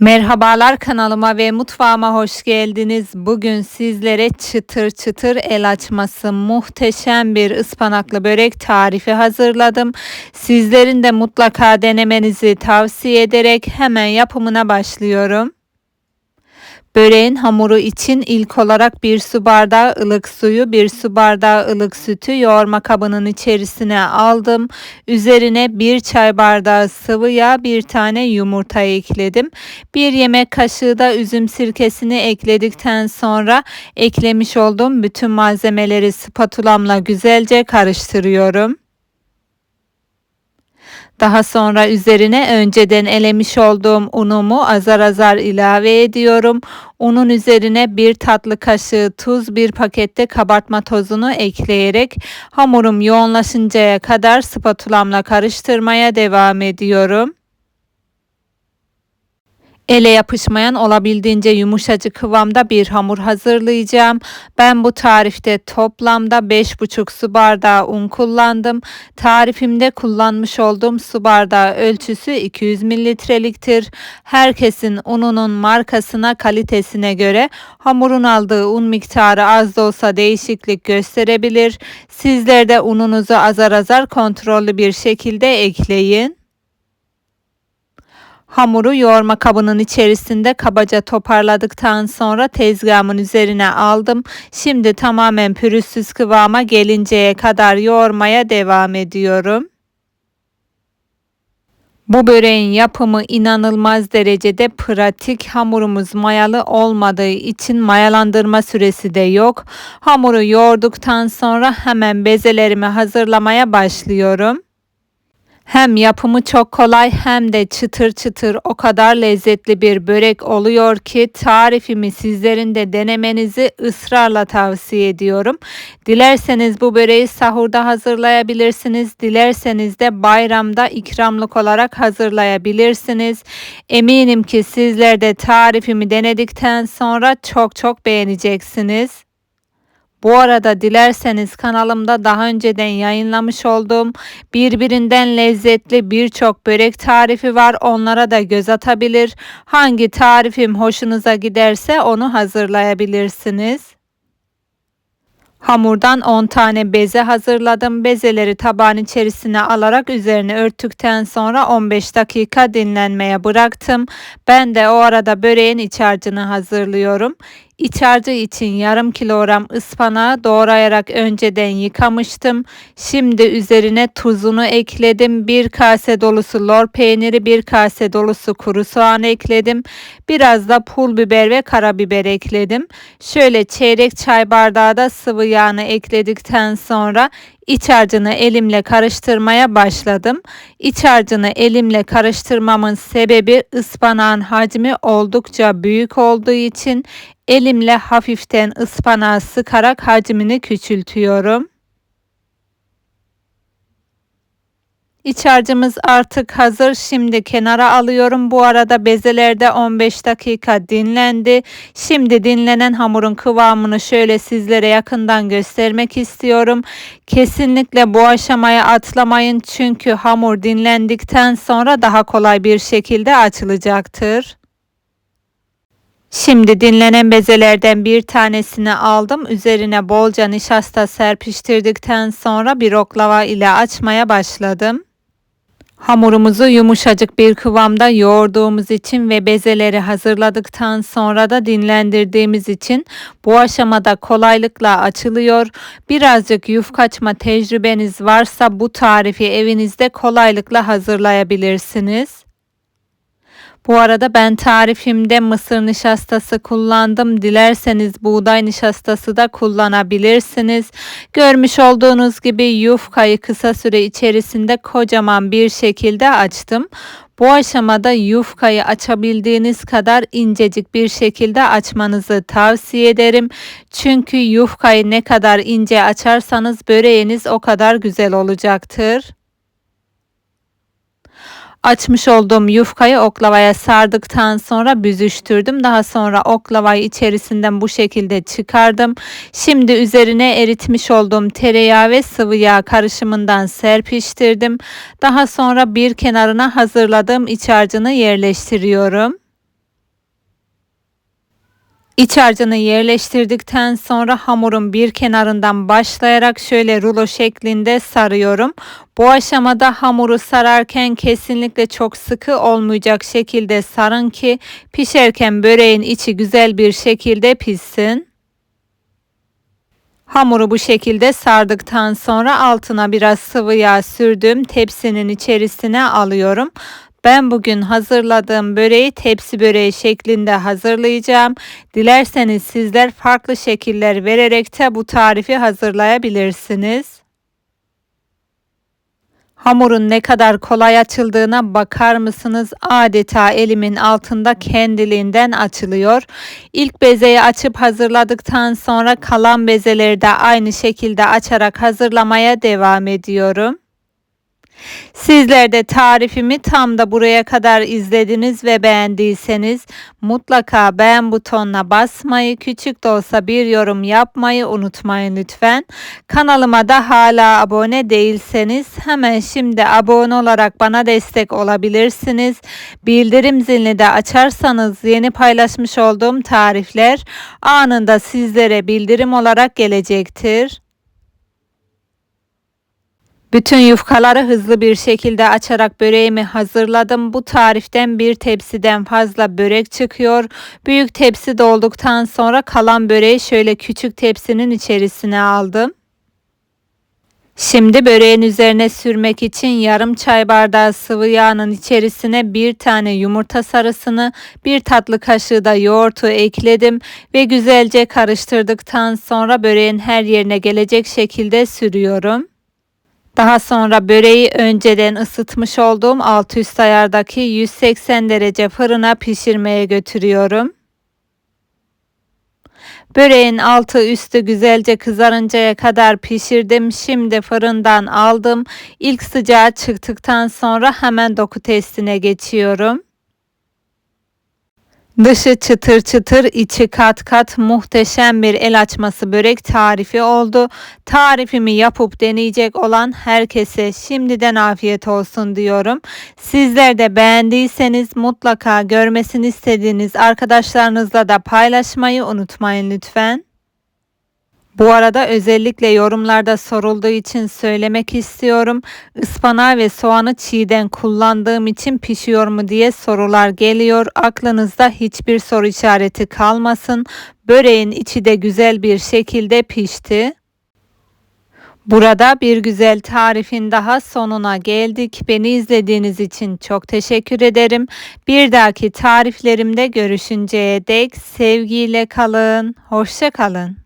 Merhabalar kanalıma ve mutfağıma hoş geldiniz. Bugün sizlere çıtır çıtır el açması muhteşem bir ıspanaklı börek tarifi hazırladım. Sizlerin de mutlaka denemenizi tavsiye ederek hemen yapımına başlıyorum. Böreğin hamuru için ilk olarak bir su bardağı ılık suyu, bir su bardağı ılık sütü yoğurma kabının içerisine aldım. Üzerine bir çay bardağı sıvı yağ, bir tane yumurta ekledim. Bir yemek kaşığı da üzüm sirkesini ekledikten sonra eklemiş olduğum bütün malzemeleri spatulamla güzelce karıştırıyorum. Daha sonra üzerine önceden elemiş olduğum unumu azar azar ilave ediyorum. Unun üzerine bir tatlı kaşığı tuz, bir pakette kabartma tozunu ekleyerek hamurum yoğunlaşıncaya kadar spatulamla karıştırmaya devam ediyorum. Ele yapışmayan olabildiğince yumuşacık kıvamda bir hamur hazırlayacağım. Ben bu tarifte toplamda 5,5 su bardağı un kullandım. Tarifimde kullanmış olduğum su bardağı ölçüsü 200 mililitreliktir. Herkesin ununun markasına kalitesine göre hamurun aldığı un miktarı az da olsa değişiklik gösterebilir. Sizler de ununuzu azar azar kontrollü bir şekilde ekleyin. Hamuru yoğurma kabının içerisinde kabaca toparladıktan sonra tezgahımın üzerine aldım. Şimdi tamamen pürüzsüz kıvama gelinceye kadar yoğurmaya devam ediyorum. Bu böreğin yapımı inanılmaz derecede pratik. Hamurumuz mayalı olmadığı için mayalandırma süresi de yok. Hamuru yoğurduktan sonra hemen bezelerimi hazırlamaya başlıyorum. Hem yapımı çok kolay hem de çıtır çıtır o kadar lezzetli bir börek oluyor ki tarifimi sizlerin de denemenizi ısrarla tavsiye ediyorum. Dilerseniz bu böreği sahurda hazırlayabilirsiniz. Dilerseniz de bayramda ikramlık olarak hazırlayabilirsiniz. Eminim ki sizler de tarifimi denedikten sonra çok çok beğeneceksiniz. Bu arada dilerseniz kanalımda daha önceden yayınlamış olduğum birbirinden lezzetli birçok börek tarifi var. Onlara da göz atabilir. Hangi tarifim hoşunuza giderse onu hazırlayabilirsiniz. Hamurdan 10 tane beze hazırladım. Bezeleri tabağın içerisine alarak üzerine örttükten sonra 15 dakika dinlenmeye bıraktım. Ben de o arada böreğin iç harcını hazırlıyorum. İç harcı için yarım kilogram ıspanağı doğrayarak önceden yıkamıştım. Şimdi üzerine tuzunu ekledim. Bir kase dolusu lor peyniri, bir kase dolusu kuru soğan ekledim. Biraz da pul biber ve karabiber ekledim. Şöyle çeyrek çay bardağı da sıvı yağını ekledikten sonra İç harcını elimle karıştırmaya başladım. İç harcını elimle karıştırmamın sebebi ıspanağın hacmi oldukça büyük olduğu için elimle hafiften ıspanağı sıkarak hacmini küçültüyorum. İç harcımız artık hazır. Şimdi kenara alıyorum. Bu arada bezelerde 15 dakika dinlendi. Şimdi dinlenen hamurun kıvamını şöyle sizlere yakından göstermek istiyorum. Kesinlikle bu aşamaya atlamayın. Çünkü hamur dinlendikten sonra daha kolay bir şekilde açılacaktır. Şimdi dinlenen bezelerden bir tanesini aldım. Üzerine bolca nişasta serpiştirdikten sonra bir oklava ile açmaya başladım. Hamurumuzu yumuşacık bir kıvamda yoğurduğumuz için ve bezeleri hazırladıktan sonra da dinlendirdiğimiz için bu aşamada kolaylıkla açılıyor. Birazcık yufka açma tecrübeniz varsa bu tarifi evinizde kolaylıkla hazırlayabilirsiniz. Bu arada ben tarifimde mısır nişastası kullandım. Dilerseniz buğday nişastası da kullanabilirsiniz. Görmüş olduğunuz gibi yufkayı kısa süre içerisinde kocaman bir şekilde açtım. Bu aşamada yufkayı açabildiğiniz kadar incecik bir şekilde açmanızı tavsiye ederim. Çünkü yufkayı ne kadar ince açarsanız böreğiniz o kadar güzel olacaktır. Açmış olduğum yufkayı oklavaya sardıktan sonra büzüştürdüm. Daha sonra oklavayı içerisinden bu şekilde çıkardım. Şimdi üzerine eritmiş olduğum tereyağı ve sıvı yağ karışımından serpiştirdim. Daha sonra bir kenarına hazırladığım iç harcını yerleştiriyorum. İç harcını yerleştirdikten sonra hamurun bir kenarından başlayarak şöyle rulo şeklinde sarıyorum. Bu aşamada hamuru sararken kesinlikle çok sıkı olmayacak şekilde sarın ki pişerken böreğin içi güzel bir şekilde pişsin. Hamuru bu şekilde sardıktan sonra altına biraz sıvı yağ sürdüm. Tepsinin içerisine alıyorum. Ben bugün hazırladığım böreği tepsi böreği şeklinde hazırlayacağım. Dilerseniz sizler farklı şekiller vererek de bu tarifi hazırlayabilirsiniz. Hamurun ne kadar kolay açıldığına bakar mısınız? Adeta elimin altında kendiliğinden açılıyor. İlk bezeyi açıp hazırladıktan sonra kalan bezeleri de aynı şekilde açarak hazırlamaya devam ediyorum. Sizler de tarifimi tam da buraya kadar izlediniz ve beğendiyseniz mutlaka beğen butonuna basmayı, küçük de olsa bir yorum yapmayı unutmayın lütfen. Kanalıma da hala abone değilseniz hemen şimdi abone olarak bana destek olabilirsiniz. Bildirim zilini de açarsanız yeni paylaşmış olduğum tarifler anında sizlere bildirim olarak gelecektir. Bütün yufkaları hızlı bir şekilde açarak böreğimi hazırladım. Bu tariften bir tepsiden fazla börek çıkıyor. Büyük tepsi dolduktan sonra kalan böreği şöyle küçük tepsinin içerisine aldım. Şimdi böreğin üzerine sürmek için yarım çay bardağı sıvı yağının içerisine bir tane yumurta sarısını, bir tatlı kaşığı da yoğurtu ekledim ve güzelce karıştırdıktan sonra böreğin her yerine gelecek şekilde sürüyorum. Daha sonra böreği önceden ısıtmış olduğum alt üst ayardaki 180 derece fırına pişirmeye götürüyorum. Böreğin altı üstü güzelce kızarıncaya kadar pişirdim. Şimdi fırından aldım. İlk sıcağı çıktıktan sonra hemen doku testine geçiyorum. Dışı çıtır çıtır, içi kat kat muhteşem bir el açması börek tarifi oldu. Tarifimi yapıp deneyecek olan herkese şimdiden afiyet olsun diyorum. Sizler de beğendiyseniz mutlaka görmesini istediğiniz arkadaşlarınızla da paylaşmayı unutmayın lütfen. Bu arada özellikle yorumlarda sorulduğu için söylemek istiyorum. Ispanağı ve soğanı çiğden kullandığım için pişiyor mu diye sorular geliyor. Aklınızda hiçbir soru işareti kalmasın. Böreğin içi de güzel bir şekilde pişti. Burada bir güzel tarifin daha sonuna geldik. Beni izlediğiniz için çok teşekkür ederim. Bir dahaki tariflerimde görüşünceye dek sevgiyle kalın. Hoşça kalın.